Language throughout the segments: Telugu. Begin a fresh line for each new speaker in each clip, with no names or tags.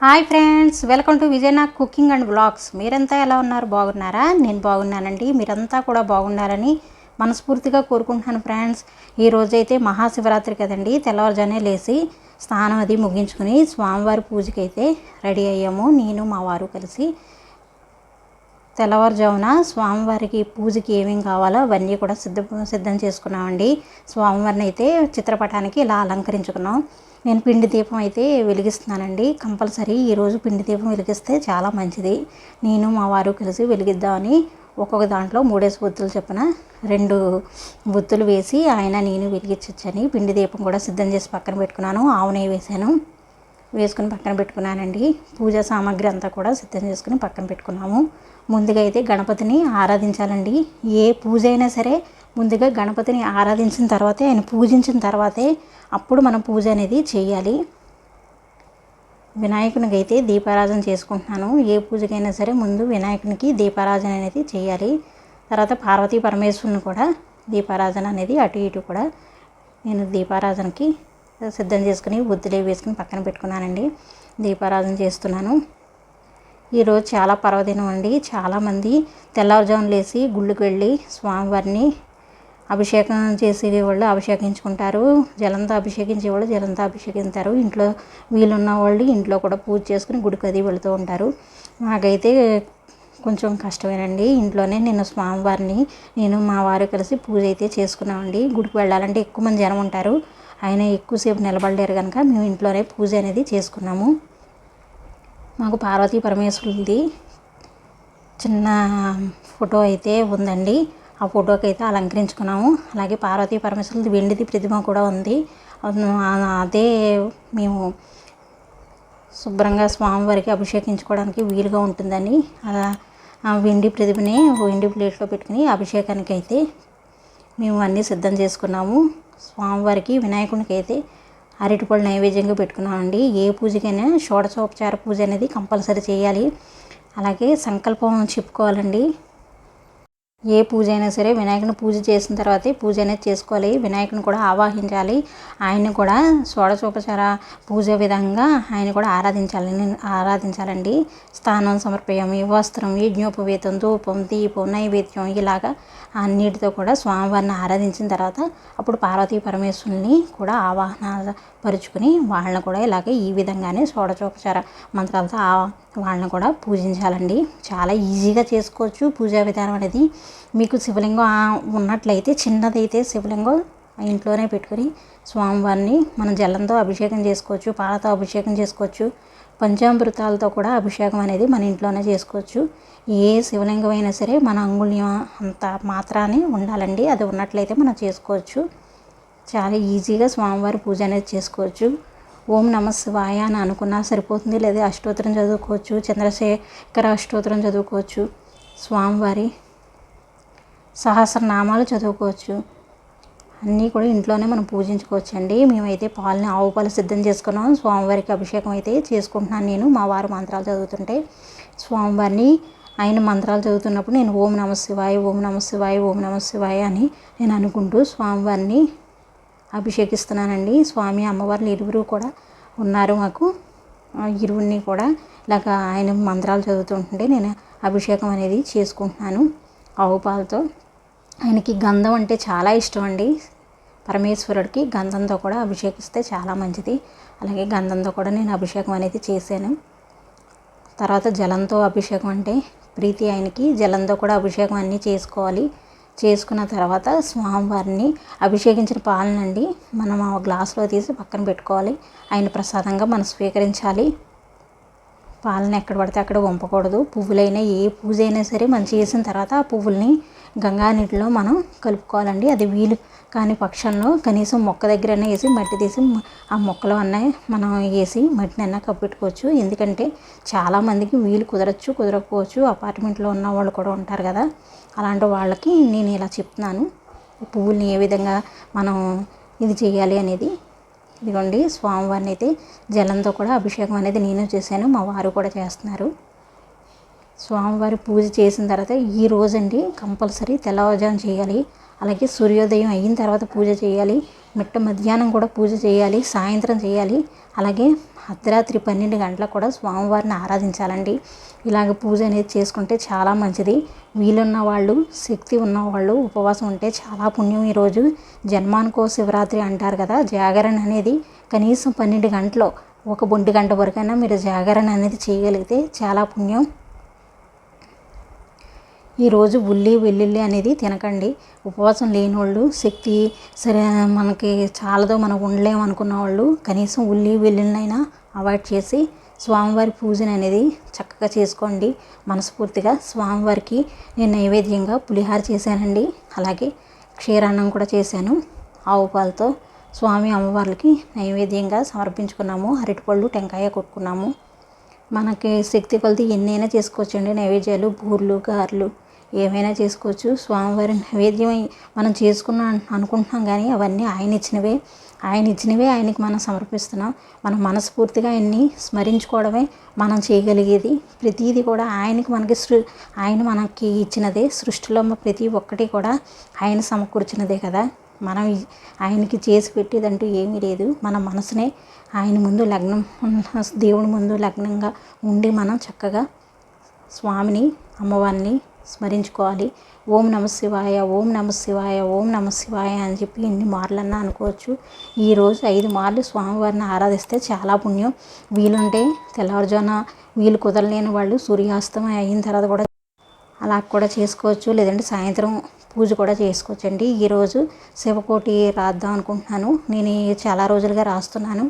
Hi friends welcome to Vijaynag cooking and blogs మీరంతా ఎలా ఉన్నారు? బాగున్నారా? నేను బాగున్నానండి. మీరంతా కూడా బాగున్నారని మనస్ఫూర్తిగా కోరుకుంటున్నాను ఫ్రెండ్స్. ఈ రోజైతే మహాశివరాత్రి కదండి. తెల్లవారుజానే లేచి స్నానం అది ముగించుకుని స్వామివారి పూజకైతే రెడీ అయ్యాము. నేను మా వారు కలిసి తెల్లవారుజామున స్వామివారికి పూజకి ఏమేమి కావాలో అవన్నీ కూడా సిద్ధ సిద్ధం చేసుకున్నామండి. స్వామివారిని అయితే చిత్రపటానికి ఇలా అలంకరించుకున్నాం. నేను పిండి దీపం అయితే వెలిగిస్తున్నానండి. కంపల్సరీ ఈరోజు పిండి దీపం వెలిగిస్తే చాలా మంచిది. నేను మా వారు కలిసి వెలిగిద్దామని ఒక్కొక్క దాంట్లో మూడేసి బొత్తులు చెప్పిన రెండు బొత్తులు వేసి ఆయన నేను వెలిగించచ్చని పిండి దీపం కూడా సిద్ధం చేసి పక్కన పెట్టుకున్నాను. ఆవు నెయ్యి వేసాను వేసుకుని పక్కన పెట్టుకున్నానండి. పూజా సామాగ్రి అంతా కూడా సిద్ధం చేసుకుని పక్కన పెట్టుకున్నాము. ముందుగా అయితే గణపతిని ఆరాధించాలండి. ఏ పూజ అయినా సరే ముందుగా గణపతిని ఆరాధించిన తర్వాతే ఆయన పూజించిన తర్వాతే అప్పుడు మనం పూజ అనేది చేయాలి. వినాయకునికి అయితే దీపారాధన చేసుకుంటున్నాను. ఏ పూజకైనా సరే ముందు వినాయకునికి దీపారాధన అనేది చేయాలి. తర్వాత పార్వతీ పరమేశ్వరుని కూడా దీపారాధన అనేది అటు ఇటు కూడా నేను దీపారాధనకి సిద్ధం చేసుకుని బుద్ధిలే వేసుకుని పక్కన పెట్టుకున్నానండి. దీపారాధన చేస్తున్నాను. ఈరోజు చాలా పర్వదినం అండి. చాలామంది తెల్లవారుజామున లేచి గుళ్ళకి వెళ్ళి స్వామివారిని అభిషేకం చేసే వాళ్ళు అభిషేకించుకుంటారు. జలంతో అభిషేకించే వాళ్ళు జలంతో అభిషేకించారు ఇంట్లో వీలున్న వాళ్ళు ఇంట్లో కూడా పూజ చేసుకుని గుడికి అది వెళుతూ ఉంటారు. నాకైతే కొంచెం కష్టమేనండి. ఇంట్లోనే నేను స్వామివారిని నేను మా వారు కలిసి పూజ అయితే చేసుకున్నామండి. గుడికి వెళ్ళాలంటే ఎక్కువ మంది జనం ఉంటారు. ఆయన ఎక్కువసేపు నిలబడలేరు కనుక మేము ఇంట్లోనే పూజ అనేది చేసుకున్నాము. మాకు పార్వతీ పరమేశ్వరుడిది చిన్న ఫోటో అయితే ఉందండి. ఆ ఫోటోకి అయితే అలంకరించుకున్నాము. అలాగే పార్వతీ పరమేశ్వరుడి వెండిది ప్రతిమ కూడా ఉంది. అదే మేము శుభ్రంగా స్వామివారికి అభిషేకించుకోవడానికి వీలుగా ఉంటుందని ఆ వెండి ప్రతిమని వెండి ప్లేట్లో పెట్టుకుని అభిషేకానికి అయితే మేము అన్నీ సిద్ధం చేసుకున్నాము. స్వామివారికి వినాయకునికి అయితే అరటిపళ్ళు నైవేద్యంగా పెట్టుకున్నామండి. ఏ పూజకైనా షోడశోపచార పూజ అనేది కంపల్సరీ చేయాలి. అలాగే సంకల్పం చెప్పుకోవాలండి. ఏ పూజ అయినా సరే వినాయకుని పూజ చేసిన తర్వాతే పూజ అనేది చేసుకోవాలి. వినాయకుని కూడా ఆవాహించాలి. ఆయన్ని కూడా షోడశోపచార పూజ విధంగా ఆయన కూడా ఆరాధించాలని ఆరాధించాలండి. స్థానం సమర్పయామి వస్త్రం యజ్ఞోపవేతం ధూపం దీపం నైవేద్యం ఇలాగా అన్నిటితో కూడా స్వామివారిని ఆరాధించిన తర్వాత అప్పుడు పార్వతీ పరమేశ్వరుని కూడా ఆవాహన పరుచుకుని వాళ్ళని కూడా ఇలాగే ఈ విధంగానే షోడచోపచార మంత్రాలతో వాళ్ళని కూడా పూజించాలండి. చాలా ఈజీగా చేసుకోవచ్చు పూజా విధానం అనేది. మీకు శివలింగం ఉన్నట్లయితే చిన్నదైతే శివలింగం ఇంట్లోనే పెట్టుకొని స్వామివారిని మనం జలంతో అభిషేకం చేసుకోవచ్చు పాలతో అభిషేకం చేసుకోవచ్చు పంచామృతాలతో కూడా అభిషేకం అనేది మన ఇంట్లోనే చేసుకోవచ్చు. ఏ శివలింగం అయినా సరే మన అంగుళ్యం అంత మాత్రాన్ని ఉండాలండి. అది ఉన్నట్లయితే మనం చేసుకోవచ్చు. చాలా ఈజీగా స్వామివారి పూజ అనేది చేసుకోవచ్చు. ఓం నమ శివాయ అని అనుకున్నా సరిపోతుంది. లేదా అష్టోత్తరం చదువుకోవచ్చు చంద్రశేఖర అష్టోత్తరం చదువుకోవచ్చు. స్వామివారి సహస్రనామాలు చదువుకోవచ్చు. అన్నీ కూడా ఇంట్లోనే మనం పూజించుకోవచ్చు అండి మేమైతే పాలని ఆవు పాలు సిద్ధం చేసుకున్నాం. స్వామివారికి అభిషేకం అయితే చేసుకుంటున్నాను నేను. మా వారు మంత్రాలు చదువుతుంటే స్వామివారిని ఆయన మంత్రాలు చదువుతున్నప్పుడు నేను ఓం నమ శివాయ ఓం నమ శివాయ ఓం నమ శివాయ అని నేను అనుకుంటూ స్వామివారిని అభిషేకిస్తున్నానండి. స్వామి అమ్మవారిని ఇరువురు కూడా ఉన్నారు మాకు. ఇరువురిని కూడా ఇలాగ ఆయన మంత్రాలు చదువుతుంటే నేను అభిషేకం అనేది చేసుకుంటున్నాను. ఆవు పాలతో ఆయనకి గంధం అంటే చాలా ఇష్టం అండి. పరమేశ్వరుడికి గంధంతో కూడా అభిషేకిస్తే చాలా మంచిది. అలాగే గంధంతో కూడా నేను అభిషేకం అనేది చేశాను. తర్వాత జలంతో అభిషేకం అంటే ప్రీతి ఆయనకి జలంతో కూడా అభిషేకం అన్నీ చేసుకోవాలి. చేసుకున్న తర్వాత స్వామివారిని అభిషేకించిన పాలనండి. మనం ఆ గ్లాసులో తీసి పక్కన పెట్టుకోవాలి. ఆయన ప్రసాదంగా మనం స్వీకరించాలి. వాళ్ళని ఎక్కడ పడితే అక్కడ వంపకూడదు. పువ్వులైనా ఏ పూజ అయినా సరే మంచి చేసిన తర్వాత ఆ పువ్వుల్ని గంగా నీటిలో మనం కలుపుకోవాలండి. అది వీలు కాని పక్షంలో కనీసం మొక్క దగ్గరైనా వేసి మట్టి తీసి ఆ మొక్కలో అన్న మనం వేసి మట్టిని అన్నా కప్పెట్టుకోవచ్చు. ఎందుకంటే చాలామందికి వీలు కుదరచ్చు కుదరకపోవచ్చు. అపార్ట్మెంట్లో ఉన్న వాళ్ళు కూడా ఉంటారు కదా. అలాంటి వాళ్ళకి నేను ఇలా చెప్తున్నాను. పువ్వుల్ని ఏ విధంగా మనం ఇది చేయాలి అనేది ఇదిగోండి స్వామివారిని అయితే జలంతో కూడా అభిషేకం అనేది నేను చేశాను మా వారు కూడా చేస్తున్నారు. స్వామివారి పూజ చేసిన తర్వాత ఈ రోజండి కంపల్సరీ తెల్లవారుజాము చేయాలి అలాగే సూర్యోదయం అయిన తర్వాత పూజ చేయాలి. మిట్ట మధ్యాహ్నం కూడా పూజ చేయాలి సాయంత్రం చేయాలి. అలాగే అర్ధరాత్రి పన్నెండు గంటలకు కూడా స్వామివారిని ఆరాధించాలండి. ఇలాగ పూజ అనేది చేసుకుంటే చాలా మంచిది. వీలున్న వాళ్ళు శక్తి ఉన్నవాళ్ళు ఉపవాసం ఉంటే చాలా పుణ్యం ఈరోజు జన్మానికో శివరాత్రి అంటారు కదా జాగరణ అనేది కనీసం పన్నెండు గంటలు ఒక ఒంటి గంట వరకైనా మీరు జాగరణ అనేది చేయగలిగితే చాలా పుణ్యం. ఈరోజు ఉల్లి వెల్లుల్లి అనేది తినకండి. ఉపవాసం లేని వాళ్ళు శక్తి సరే మనకి చాలదో మనం ఉండలేము అనుకున్న వాళ్ళు కనీసం ఉల్లి వెల్లుల్లినైనా అవాయిడ్ చేసి స్వామివారి పూజను అనేది చక్కగా చేసుకోండి. మనస్ఫూర్తిగా స్వామివారికి నేను నైవేద్యంగా పులిహార చేశానండి. అలాగే క్షీరాన్నం కూడా చేశాను. ఆవు పాలతో స్వామి అమ్మవార్లకి నైవేద్యంగా సమర్పించుకున్నాము. అరటిపళ్ళు టెంకాయ కొట్టుకున్నాము. మనకి శక్తి కొలిది ఎన్నైనా చేసుకోవచ్చండి. నైవేద్యాలు బూర్లు గారెలు ఏమైనా చేసుకోవచ్చు. స్వామివారి నైవేద్యం మనం చేసుకున్నాం అనుకుంటున్నాం కానీ అవన్నీ ఆయన ఇచ్చినవే. ఆయన ఇచ్చినవే ఆయనకి మనం సమర్పిస్తున్నాం. మనం మనస్ఫూర్తిగా ఆయన్ని స్మరించుకోవడమే మనం చేయగలిగేది. ప్రతిదీ కూడా ఆయనకి మనకి సృ ఆయన మనకి ఇచ్చినదే. సృష్టిలో ప్రతి ఒక్కటి కూడా ఆయన సమకూర్చినదే కదా. మనం ఆయనకి చేసి పెట్టేదంటూ ఏమీ లేదు. మన మనసునే ఆయన ముందు లగ్నం దేవుని ముందు లగ్నంగా ఉండి మనం చక్కగా స్వామిని అమ్మవారిని స్మరించుకోవాలి. ఓం నమ శివాయ ఓం నమ శివాయ ఓం నమ శివాయ అని చెప్పి ఎన్ని మార్లన్నా అనుకోవచ్చు. ఈరోజు ఐదు మార్లు స్వామివారిని ఆరాధిస్తే చాలా పుణ్యం. వీలుంటే తెల్లవారుజామున వీలు కుదరలేని వాళ్ళు సూర్యాస్తమయం అయిన తర్వాత కూడా అలా కూడా చేసుకోవచ్చు. లేదంటే సాయంత్రం పూజ కూడా చేసుకోవచ్చండి. ఈరోజు శివకోటి రాద్దాం అనుకుంటున్నాను. నేను చాలా రోజులుగా రాస్తున్నాను.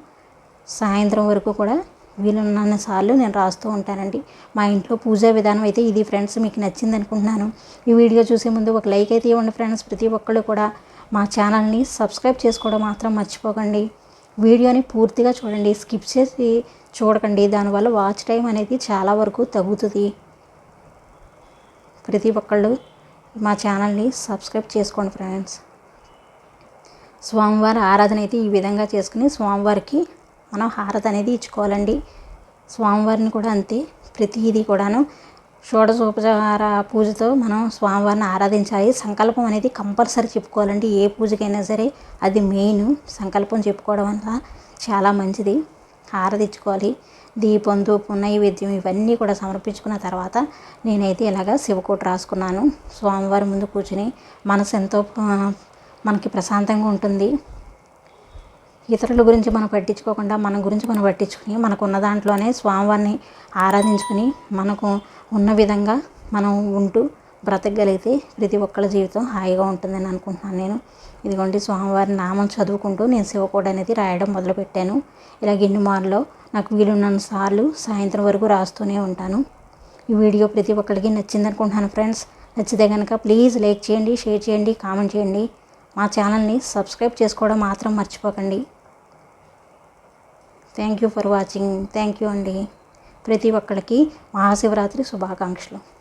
సాయంత్రం వరకు కూడా వీలున్న సార్లు నేను రాస్తూ ఉంటానండి. మా ఇంట్లో పూజా విధానం అయితే ఇది ఫ్రెండ్స్ మీకు నచ్చింది అనుకుంటున్నాను ఈ వీడియో చూసే ముందు ఒక లైక్ అయితే ఇవ్వండి ఫ్రెండ్స్. ప్రతి ఒక్కళ్ళు కూడా మా ఛానల్ని సబ్స్క్రైబ్ చేసుకోవడం మాత్రం మర్చిపోకండి. వీడియోని పూర్తిగా చూడండి. స్కిప్ చేసి చూడకండి. దానివల్ల వాచ్ టైం అనేది చాలా వరకు తగ్గుతుంది. ప్రతి ఒక్కళ్ళు మా ఛానల్ని సబ్స్క్రైబ్ చేసుకోండి ఫ్రెండ్స్. స్వామివారి ఆరాధన అయితే ఈ విధంగా చేసుకుని స్వామివారికి మనం హారతి అనేది ఇచ్చుకోవాలండి. స్వామివారిని కూడా అంతే ప్రతిదీ కూడాను. షోడశోపచార పూజతో మనం స్వామివారిని ఆరాధించాలి. సంకల్పం అనేది కంపల్సరీ చెప్పుకోవాలండి. ఏ పూజకైనా సరే అది మెయిన్ సంకల్పం చెప్పుకోవడం వల్ల చాలా మంచిది. ఆరాధించుకోవాలి దీపం ధూపం నైవేద్యం ఇవన్నీ కూడా సమర్పించుకున్న తర్వాత నేనైతే ఇలాగ శివకోట రాసుకున్నాను. స్వామివారి ముందు కూర్చుని మనసు ఎంతో మనకి ప్రశాంతంగా ఉంటుంది. ఇతరుల గురించి మనం పట్టించుకోకుండా మన గురించి మనం పట్టించుకుని మనకు ఉన్న దాంట్లోనే స్వామివారిని ఆరాధించుకుని మనకు ఉన్న విధంగా మనం ఉంటూ బ్రతకగలిగితే ప్రతి ఒక్కళ్ళ జీవితం హాయిగా ఉంటుందని అనుకుంటున్నాను నేను. ఇదిగోండి స్వామివారి నామం చదువుకుంటూ నేను శివకోడ అనేది రాయడం మొదలుపెట్టాను. ఇలా మార్లో నాకు వీలున్న సార్లు సాయంత్రం వరకు రాస్తూనే ఉంటాను. ఈ వీడియో ప్రతి ఒక్కరికి నచ్చింది అనుకుంటున్నాను ఫ్రెండ్స్. నచ్చితే కనుక ప్లీజ్ లైక్ చేయండి షేర్ చేయండి కామెంట్ చేయండి. మా ఛానల్ని సబ్స్క్రైబ్ చేసుకోవడం మాత్రం మర్చిపోకండి. Thank you for watching thank you అండి. ప్రతి ఒక్కరికి మహాశివరాత్రి శుభాకాంక్షలు.